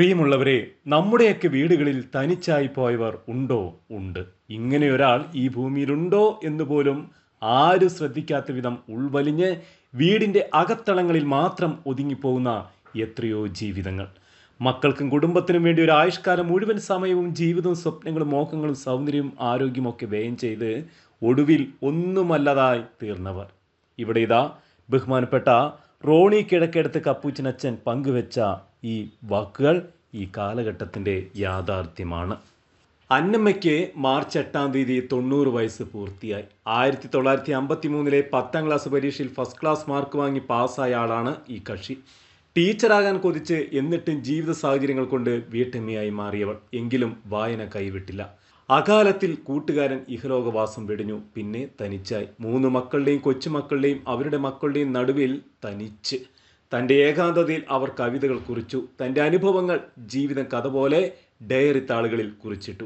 പ്രിയമുള്ളവരെ നമ്മുടെയൊക്കെ വീടുകളിൽ തനിച്ചായി പോയവർ ഉണ്ടോ? ഉണ്ട്. ഇങ്ങനെ ഒരാൾ ഈ ഭൂമിയിലുണ്ടോ എന്ന് പോലും ആരും ശ്രദ്ധിക്കാത്ത വിധം ഉൾവലിഞ്ഞ് വീടിന്റെ അകത്തളങ്ങളിൽ മാത്രം ഒതുങ്ങിപ്പോകുന്ന എത്രയോ ജീവിതങ്ങൾ. മക്കൾക്കും കുടുംബത്തിനും വേണ്ടി ഒരു ആയുഷ്കാലം മുഴുവൻ സമയവും ജീവിതവും സ്വപ്നങ്ങളും മോഹങ്ങളും സൗന്ദര്യവും ആരോഗ്യമൊക്കെ വ്യയം ചെയ്ത് ഒടുവിൽ ഒന്നുമല്ലതായി തീർന്നവർ. ഇവിടെ ഇതാ ബഹുമാനപ്പെട്ട റോണി കിഴക്കെടുത്ത് കപ്പൂച്ചനച്ഛൻ പങ്കുവെച്ച ഈ വാക്കുകൾ ഈ കാലഘട്ടത്തിന്റെ യാഥാർത്ഥ്യമാണ്. അന്നമ്മയ്ക്ക് മാർച്ച് എട്ടാം തീയതി തൊണ്ണൂറ് വയസ്സ് പൂർത്തിയായി. ആയിരത്തി തൊള്ളായിരത്തി അമ്പത്തി മൂന്നിലെ പത്താം ക്ലാസ് പരീക്ഷയിൽ ഫസ്റ്റ് ക്ലാസ് മാർക്ക് വാങ്ങി പാസ്സായ ആളാണ് ഈ കക്ഷി. ടീച്ചറാകാൻ കൊതിച്ച് എന്നിട്ടും ജീവിത സാഹചര്യങ്ങൾ കൊണ്ട് വീട്ടമ്മയായി മാറിയവൾ. എങ്കിലും വായന കൈവിട്ടില്ല. അകാലത്തിൽ കൂട്ടുകാരൻ ഇഹലോകവാസം വെടിഞ്ഞു. പിന്നെ തനിച്ചായി. മൂന്ന് മക്കളുടെയും കൊച്ചുമക്കളുടെയും അവരുടെ മക്കളുടെയും നടുവിൽ തനിച്ച്. തന്റെ ഏകാന്തതയിൽ അവർ കവിതകൾ കുറിച്ചു. തന്റെ അനുഭവങ്ങൾ ജീവിതം കഥ പോലെ ഡയറി താളുകളിൽ കുറിച്ചിട്ടു.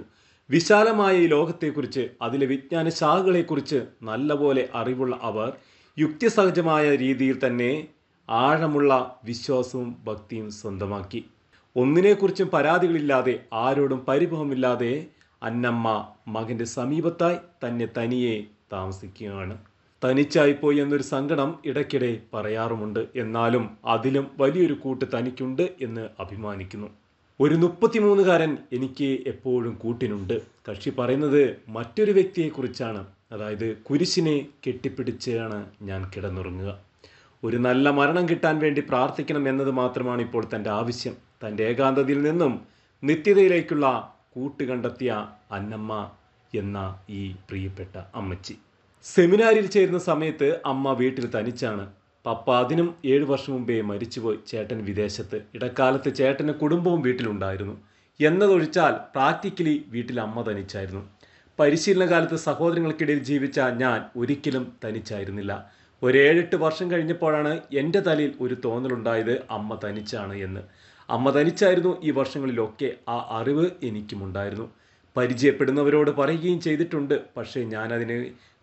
വിശാലമായ ഈ ലോകത്തെക്കുറിച്ച് അതിലെ വിജ്ഞാന ശാഖകളെക്കുറിച്ച് നല്ലപോലെ അറിവുള്ള അവർ യുക്തിസഹജമായ രീതിയിൽ തന്നെ ആഴമുള്ള വിശ്വാസവും ഭക്തിയും സ്വന്തമാക്കി. ഒന്നിനെക്കുറിച്ചും പരാതികളില്ലാതെ ആരോടും പരിഭവമില്ലാതെ അന്നമ്മ മകന്റെ സമീപത്തായി തന്നെ തനിയെ താമസിക്കുകയാണ്. തനിച്ചായിപ്പോയി എന്നൊരു സങ്കടം ഇടയ്ക്കിടെ പറയാറുമുണ്ട്. എന്നാലും അതിലും വലിയൊരു കൂട്ട് തനിക്കുണ്ട് എന്ന് അഭിമാനിക്കുന്നു. ഒരു മുപ്പത്തിമൂന്നുകാരൻ എനിക്ക് എപ്പോഴും കൂട്ടിനുണ്ട്. കക്ഷി പറയുന്നത് മറ്റൊരു വ്യക്തിയെക്കുറിച്ചാണ്. അതായത് കുരിശിനെ കെട്ടിപ്പിടിച്ചാണ് ഞാൻ കിടന്നുറങ്ങുക. ഒരു നല്ല മരണം കിട്ടാൻ വേണ്ടി പ്രാർത്ഥിക്കണം എന്നത് മാത്രമാണ് ഇപ്പോൾ തന്റെ ആവശ്യം. തന്റെ ഏകാന്തതയിൽ നിന്നും നിത്യതയിലേക്കുള്ള കൂട്ട് കണ്ടെത്തിയ അന്നമ്മ എന്ന ഈ പ്രിയപ്പെട്ട അമ്മച്ചി. സെമിനാരിൽ ചേരുന്ന സമയത്ത് അമ്മ വീട്ടിൽ തനിച്ചാണ്. പപ്പ അതിനും ഏഴു വർഷം മുമ്പേ മരിച്ചുപോയി ചേട്ടൻ വിദേശത്ത്. ഇടക്കാലത്ത് ചേട്ടന് കുടുംബവും വീട്ടിലുണ്ടായിരുന്നു. എന്നതൊഴിച്ചാൽ പ്രാക്ടിക്കലി വീട്ടിൽ അമ്മ തനിച്ചായിരുന്നു. പരിശീലന കാലത്ത് സഹോദരങ്ങൾക്കിടയിൽ ജീവിച്ച ഞാൻ ഒരിക്കലും തനിച്ചായിരുന്നില്ല. ഒരു ഏഴെട്ട് വർഷം കഴിഞ്ഞപ്പോഴാണ് എന്റെ തലയിൽ ഒരു തോന്നലുണ്ടായത് അമ്മ തനിച്ചാണ് എന്ന്. അമ്മ തനിച്ചായിരുന്നു ഈ വർഷങ്ങളിലൊക്കെ ആ അറിവ് എനിക്കുമുണ്ടായിരുന്നു. പരിചയപ്പെടുന്നവരോട് പറയുകയും ചെയ്തിട്ടുണ്ട്. പക്ഷേ ഞാനതിനെ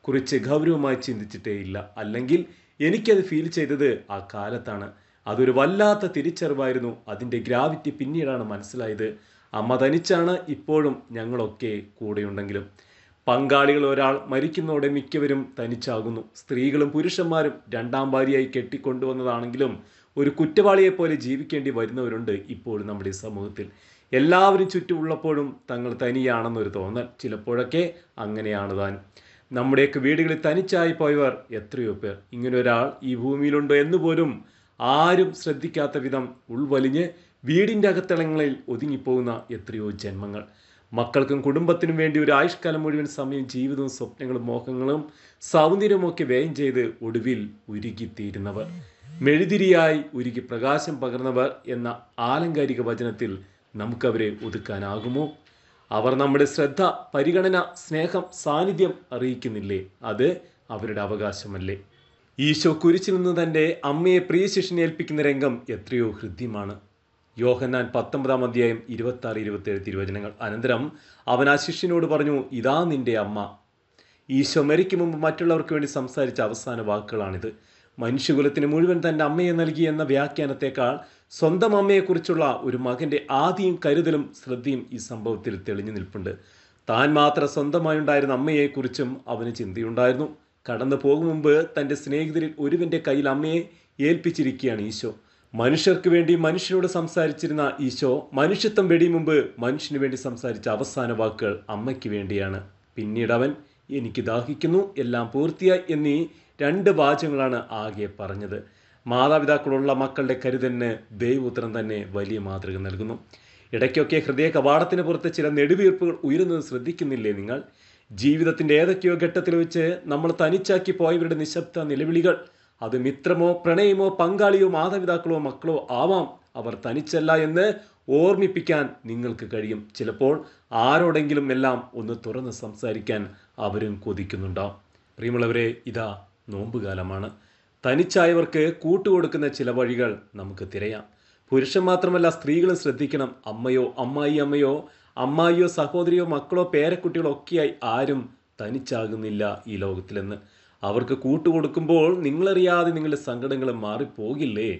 കുറിച്ച് ഗൗരവമായി ചിന്തിച്ചിട്ടേ ഇല്ല. അല്ലെങ്കിൽ എനിക്കത് ഫീൽ ചെയ്തത് ആ കാലത്താണ്. അതൊരു വല്ലാത്ത തിരിച്ചറിവായിരുന്നു. അതിന്റെ ഗ്രാവിറ്റി പിന്നീടാണ് മനസ്സിലായത്. അമ്മ തനിച്ചാണ് ഇപ്പോഴും ഞങ്ങളൊക്കെ കൂടെയുണ്ടെങ്കിലും. പങ്കാളികൾ ഒരാൾ മരിക്കുന്നതോടെ മിക്കവരും തനിച്ചാകുന്നു സ്ത്രീകളും പുരുഷന്മാരും രണ്ടാം ഭാര്യയായി കെട്ടിക്കൊണ്ടുവന്നതാണെങ്കിലും ഒരു കുറ്റവാളിയെപ്പോലെ ജീവിക്കേണ്ടി വരുന്നവരുണ്ട് ഇപ്പോഴും നമ്മുടെ സമൂഹത്തിൽ. എല്ലാവരും ചുറ്റുമുള്ളപ്പോഴും തങ്ങൾ തനിയാണെന്നൊരു തോന്നൽ. ചിലപ്പോഴൊക്കെ അങ്ങനെയാണ് താൻ. നമ്മുടെയൊക്കെ വീടുകളിൽ തനിച്ചായി പോയവർ എത്രയോ പേർ. ഇങ്ങനെ ഒരാൾ ഈ ഭൂമിയിലുണ്ടോ എന്ന് പോലും ആരും ശ്രദ്ധിക്കാത്ത വിധം ഉൾവലിഞ്ഞ് വീടിന്റെ അകത്തളങ്ങളിൽ ഒതുങ്ങിപ്പോകുന്ന എത്രയോ ജന്മങ്ങൾ. മക്കൾക്കും കുടുംബത്തിനും വേണ്ടി ഒരു ആയുഷ്കാലം മുഴുവൻ സമയം ജീവിതവും സ്വപ്നങ്ങളും മോഹങ്ങളും സൗന്ദര്യമൊക്കെ വ്യയം ചെയ്ത് ഒടുവിൽ ഉരുകിത്തീരുന്നവർ. മെഴുതിരിയായി ഉരുകി പ്രകാശം പകർന്നവർ എന്ന ആലങ്കാരിക വചനത്തിൽ നമുക്കവരെ ഒതുക്കാനാകുമോ? അവർ നമ്മുടെ ശ്രദ്ധ പരിഗണന സ്നേഹം സാന്നിധ്യം അറിയിക്കുന്നില്ലേ? അത് അവരുടെ അവകാശമല്ലേ? ഈശോ കുരിശിൽ നിന്ന് തന്റെ അമ്മയെ പ്രിയ ശിഷ്യനെ ഏൽപ്പിക്കുന്ന രംഗം എത്രയോ ഹൃദ്യമാണ്. യോഹന്നാൻ പത്തൊമ്പതാം അധ്യായം ഇരുപത്തി ആറ് ഇരുപത്തേഴ് തിരുവചനങ്ങൾ. അനന്തരം അവൻ ആ ശിഷ്യനോട് പറഞ്ഞു ഇതാ നിന്റെ അമ്മ. ഈശോ മരിക്കും മുമ്പ് മറ്റുള്ളവർക്ക് വേണ്ടി സംസാരിച്ച അവസാന വാക്കുകളാണിത്. മനുഷ്യകുലത്തിന് മുഴുവൻ തന്റെ അമ്മയെ നൽകി എന്ന വ്യാഖ്യാനത്തെക്കാൾ സ്വന്തം അമ്മയെക്കുറിച്ചുള്ള ഒരു മകന്റെ ആദ്യം കരുതലും ശ്രദ്ധയും ഈ സംഭവത്തിൽ തെളിഞ്ഞു നിൽപ്പുണ്ട്. താൻ മാത്രം സ്വന്തമായി ഉണ്ടായിരുന്ന അമ്മയെക്കുറിച്ചും അവന് ചിന്തയുണ്ടായിരുന്നു. കടന്നു പോകും മുമ്പ് തന്റെ സ്നേഹിതരിൽ ഒരുവന്റെ കയ്യിൽ അമ്മയെ ഏൽപ്പിച്ചിരിക്കുകയാണ് ഈശോ. മനുഷ്യർക്ക് വേണ്ടി മനുഷ്യരോട് സംസാരിച്ചിരുന്ന ഈശോ മനുഷ്യത്വം വെടിയും മുമ്പ് മനുഷ്യന് വേണ്ടി സംസാരിച്ച അവസാന വാക്കുകൾ അമ്മയ്ക്ക് വേണ്ടിയാണ്. പിന്നീട് അവൻ എനിക്ക് ദാഹിക്കുന്നു എല്ലാം പൂർത്തിയായി എന്നീ രണ്ട് വാചകങ്ങളാണ് ആകെ പറഞ്ഞത്. മാതാപിതാക്കളുള്ള മക്കളുടെ കരുതലിന് ദൈവപുത്രൻ തന്നെ വലിയ മാതൃക നൽകുന്നു. ഇടയ്ക്കൊക്കെ ഹൃദയ കവാടത്തിന് പുറത്ത് ചില നെടുവീർപ്പുകൾ ഉയരുന്നത് ശ്രദ്ധിക്കുന്നില്ലേ നിങ്ങൾ? ജീവിതത്തിന്റെ ഏതൊക്കെയോ ഘട്ടത്തിൽ വെച്ച് നമ്മൾ തനിച്ചാക്കി പോയവരുടെ നിശബ്ദ നിലവിളികൾ അത് മിത്രമോ പ്രണയമോ പങ്കാളിയോ മാതാപിതാക്കളോ മക്കളോ ആവാം. അവർ തനിച്ചല്ല എന്ന് ഓർമ്മിപ്പിക്കാൻ നിങ്ങൾക്ക് കഴിയും. ചിലപ്പോൾ ആരോടെങ്കിലും എല്ലാം ഒന്ന് തുറന്ന് സംസാരിക്കാൻ അവരും കൊതിക്കുന്നുണ്ടാവും. പ്രിയമുള്ളവരെ ഇതാ നോമ്പുകാലമാണ്. തനിച്ചായവർക്ക് കൂട്ടുകൊടുക്കുന്ന ചില വഴികൾ നമുക്ക് തിരയാം. പുരുഷൻ മാത്രമല്ല സ്ത്രീകളും ശ്രദ്ധിക്കണം. അമ്മയോ അമ്മായി അമ്മയോ അമ്മായിയോ സഹോദരിയോ മക്കളോ പേരക്കുട്ടികളോ ഒക്കെയായി ആരും തനിച്ചാകുന്നില്ല ഈ ലോകത്തിലെന്ന്. അവർക്ക് കൂട്ടുകൊടുക്കുമ്പോൾ നിങ്ങളറിയാതെ നിങ്ങളുടെ സങ്കടങ്ങൾ മാറിപ്പോകില്ലേ?